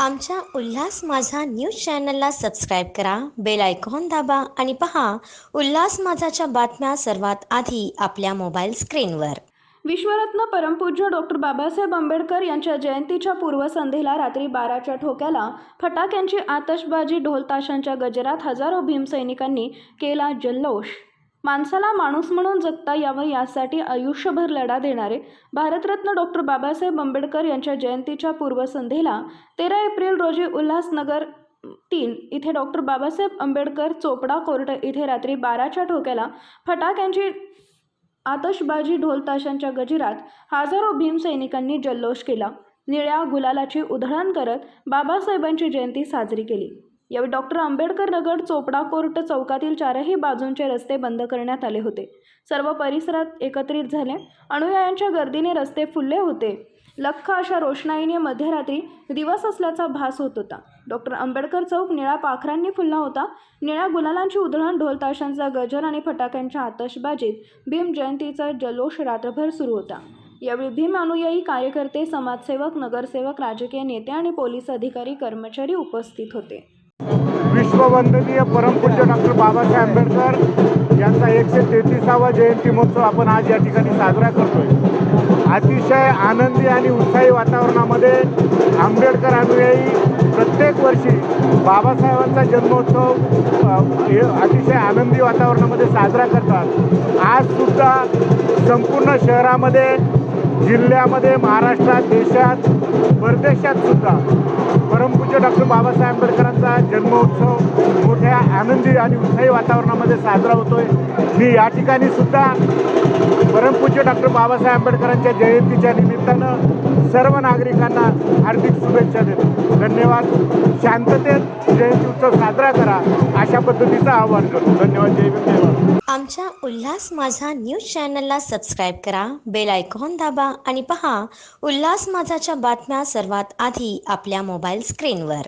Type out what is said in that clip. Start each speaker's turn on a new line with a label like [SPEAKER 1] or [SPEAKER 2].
[SPEAKER 1] आमच्या उल्हास माझा न्यूज चॅनलला सबस्क्राईब करा बेल आयकॉन दाबा आणि पहा उल्हास माझाच्या बातम्या सर्वात आधी आपल्या मोबाईल स्क्रीनवर.
[SPEAKER 2] विश्वरत्न परमपूज्य डॉक्टर बाबासाहेब आंबेडकर यांच्या जयंतीच्या पूर्वसंध्येला रात्री बाराच्या ठोक्याला फटाक्यांची आतषबाजी ढोलताशांच्या गजरात हजारो भीमसैनिकांनी केला जल्लोष. माणसाला माणूस म्हणून जगता यावं यासाठी आयुष्यभर लढा देणारे भारतरत्न डॉक्टर बाबासाहेब आंबेडकर यांच्या जयंतीच्या पूर्वसंध्येला तेरा एप्रिल रोजी उल्हासनगर तीन इथे डॉक्टर बाबासाहेब आंबेडकर चोपडा कोर्ट इथे रात्री बाराच्या ठोक्याला फटाक्यांची आतषबाजी ढोलताशांच्या गजिरात हजारो भीमसैनिकांनी जल्लोष केला. निळ्या गुलालाची उधळण करत बाबासाहेबांची जयंती साजरी केली. यावेळी डॉक्टर आंबेडकर नगर चोपडा कोर्ट चौकातील चारही बाजूंचे रस्ते बंद करण्यात आले होते. सर्व परिसरात एकत्रित झाले. अनुयायांच्या गर्दीने रस्ते फुलले होते. लख्ख अशा रोषणाईने मध्यरात्री दिवस असल्याचा भास होत होता. डॉक्टर आंबेडकर चौक निळ्या पाखरांनी फुलला होता. निळ्या गुलालांची उधळण ढोलताशांचा गजर आणि फटाक्यांच्या आतषबाजीत भीम जयंतीचा जल्लोष रात्रभर सुरू होता. यावेळी भीम अनुयायी कार्यकर्ते समाजसेवक नगरसेवक राजकीय नेते आणि पोलीस अधिकारी कर्मचारी उपस्थित होते.
[SPEAKER 3] सर्ववंदनीय परमपूज्य डॉक्टर बाबासाहेब आंबेडकर यांचा एकशे तेहतीसावा जयंती महोत्सव आपण आज या ठिकाणी साजरा करतोय. अतिशय आनंदी आणि उत्साही वातावरणामध्ये आंबेडकर अनुयायी प्रत्येक वर्षी बाबासाहेबांचा जन्मोत्सव हे अतिशय आनंदी वातावरणामध्ये साजरा करतात. आज सुद्धा संपूर्ण शहरामध्ये जिल्ह्यामध्ये महाराष्ट्रात देशात परदेशात सुद्धा परमपूज्य डॉक्टर बाबासाहेब आंबेडकरांचा जन्मोत्सव मोठ्या आनंदी आणि उत्साही वातावरणामध्ये साजरा होतोय. मी या ठिकाणी सुद्धा परमपूज्य डॉक्टर बाबासाहेब आंबेडकरांच्या जयंतीच्या निमित्तानं सर्व नागरिकांना हार्दिक शुभेच्छा शांततेत जयंती उत्सव साजरा करा अशा पद्धतीचं आवाहन करतो. धन्यवाद जय भीम
[SPEAKER 1] आमच्या उल्हास माझा न्यूज चॅनलला सबस्क्राईब करा बेल आयकॉन दाबा आणि पहा उल्हास माझाच्या बातम्या सर्वात आधी आपल्या मोबाईल स्क्रीनवर.